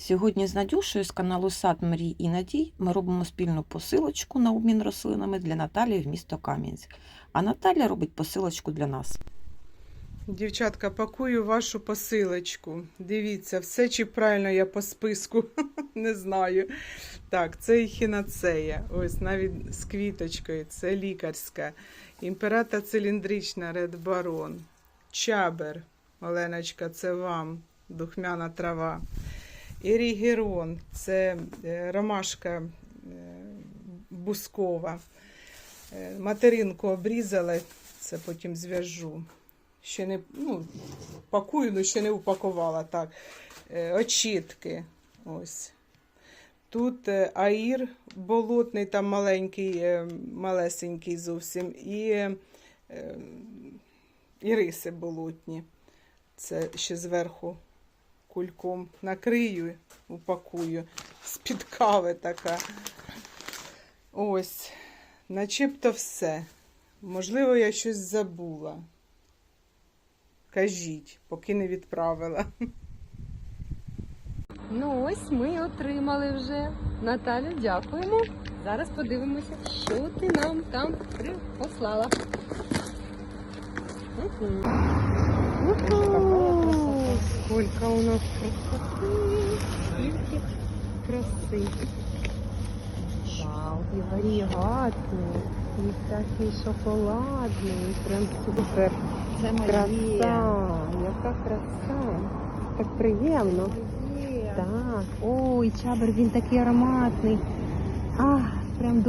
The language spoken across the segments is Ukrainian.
Сьогодні з Надюшею з каналу Сад Мрій і Надій ми робимо спільну посилочку на обмін рослинами для Наталії в місто Кам'янськ. А Наталя робить посилочку для нас. Дівчатка, пакую вашу посилочку. Дивіться, все чи правильно я по списку не знаю. Так, це ехінацея. Ось навіть з квіточкою, це лікарська. Імперата циліндрична Ред Барон. Чабер. Оленочка, це вам. Духмяна трава. Ерігерон це е, ромашка е, бускова. Е, Материнку обрізали, це потім зв'яжу. Ще не ну, пакую, але ще не упакувала. Так. Очітки. Ось. Тут аїр болотний, там маленький, малесенький зовсім, і, е, і риси болотні. Це ще зверху кульком накрию, упакую. З-під кави така. Ось. Начебто все. Можливо, я щось забула. Кажіть, поки не відправила. Ну ось ми отримали вже. Наталю, дякуємо. Зараз подивимося, що ти нам там при- послала. Мгм. Уху! Скільки у нас красоти! Краси! Вау, і варігатний, і такий шоколадний, прям супер. Це Краса, яка краса. Так приємно. Так, ой, чабер, він такий ароматний. А, прям.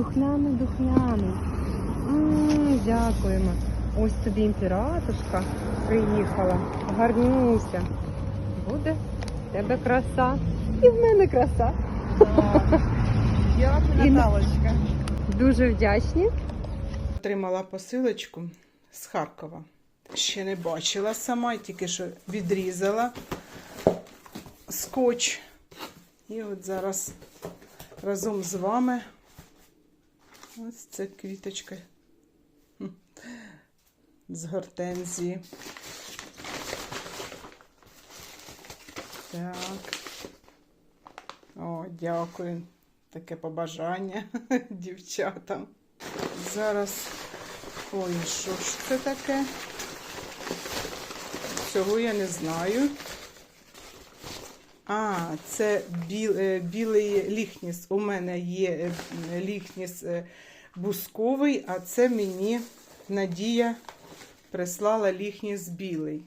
М, Дякуємо. Ось тобі імператорка приїхала. Гарнюся. Буде в тебе краса. І в мене краса. Дякую, І- Наталочка. Дуже вдячні. Отримала посилочку з Харкова. Ще не бачила сама, тільки що відрізала скотч. І от зараз разом з вами ось це квіточка з гортензії. Так. О, дякую. Таке побажання дівчатам. Зараз. Ой, що ж це таке? Цього я не знаю. А, це біл, е, білий ліхніс. У мене є е, ліхніс е, бусковий, а це мені Надія прислала ліхніс білий.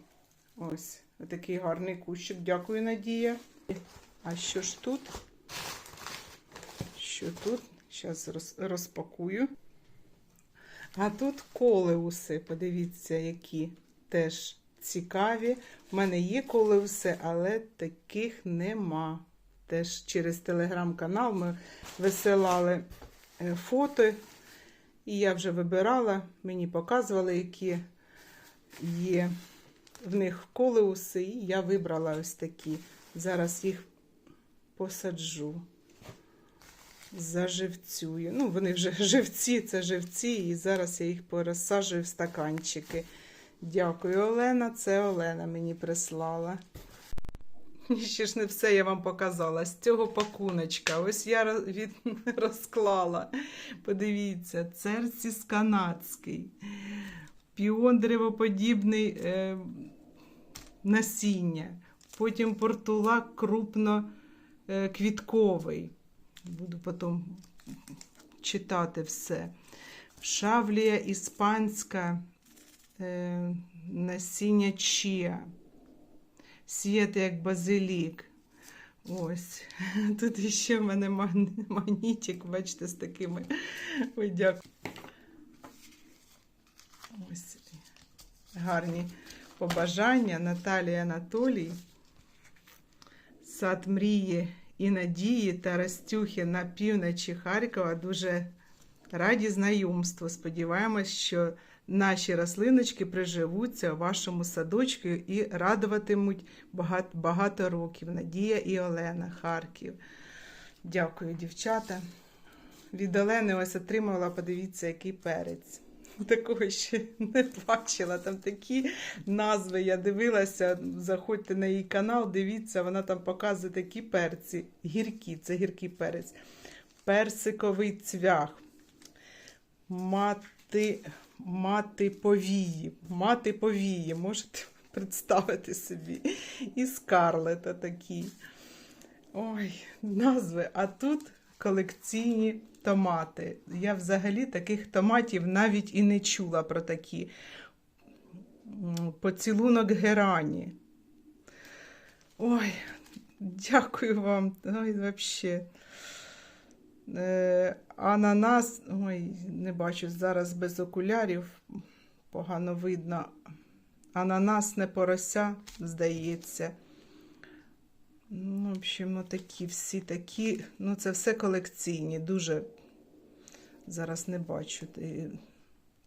Ось, такий гарний кущик. Дякую, Надія. А що ж тут? Що тут? Зараз розпакую. А тут колеуси, подивіться, які теж цікаві. У мене є колеуси, але таких нема. Теж через телеграм-канал ми висилали е, фото, і я вже вибирала, мені показували, які є в них колеуси, і я вибрала ось такі. Зараз їх посаджу заживцюю. Ну, вони вже живці, це живці, і зараз я їх порозсаджую в стаканчики. Дякую, Олена. Це Олена мені прислала. Ще ж не все я вам показала. З цього пакуночка. Ось я від... розклала. Подивіться, церціс канадський. Піон деревоподібний е... насіння. Потім портулак крупно е. Буду потім читати все. Шавлія іспанська е, насіння чія. Сіяти як базилік. Ось. Тут ще в мене маг- магнітик, бачите, з такими. Ой, дякую. Ось гарні побажання Наталії Анатолій. Сад мрії і надії та Растюхи на півночі Харкова дуже раді знайомству. Сподіваємось, що наші рослиночки приживуться у вашому садочку і радуватимуть багато, багато років. Надія і Олена, Харків. Дякую, дівчата. Від Олени ось отримала, подивіться, який перець. Такого ще не бачила. Там такі назви. Я дивилася. Заходьте на її канал, дивіться, вона там показує такі перці. Гіркі, це гіркий перець. Персиковий цвях. Мати, мати повії. Мати повії. Можете представити собі. І скарлета такі. Ой, назви. А тут колекційні томати. Я взагалі таких томатів навіть і не чула про такі. Поцілунок герані. Ой, дякую вам. Ой, взагалі. Е, ананас. Ой, не бачу зараз без окулярів. Погано видно. Ананасне порося, здається. Ну, в общем, ну, такі всі такі. Ну, це все колекційні, дуже зараз не бачу.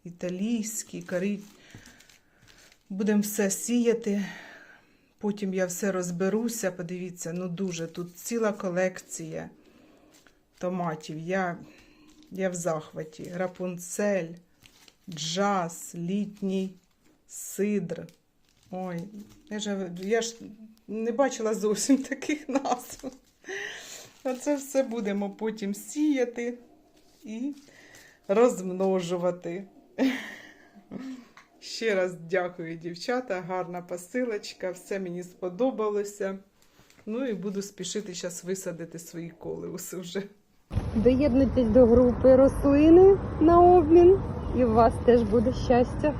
Італійські, карі. Будемо все сіяти. Потім я все розберуся. Подивіться, ну дуже тут ціла колекція томатів. Я, я в захваті. Рапунцель, джаз, літній сидр. Ой, я ж, я ж не бачила зовсім таких назв. Оце все будемо потім сіяти і розмножувати. Ще раз дякую, дівчата. Гарна посилочка, все мені сподобалося. Ну і буду спішити зараз висадити свої колеуси вже. Доєднуйтесь до групи рослини на обмін, і у вас теж буде щастя.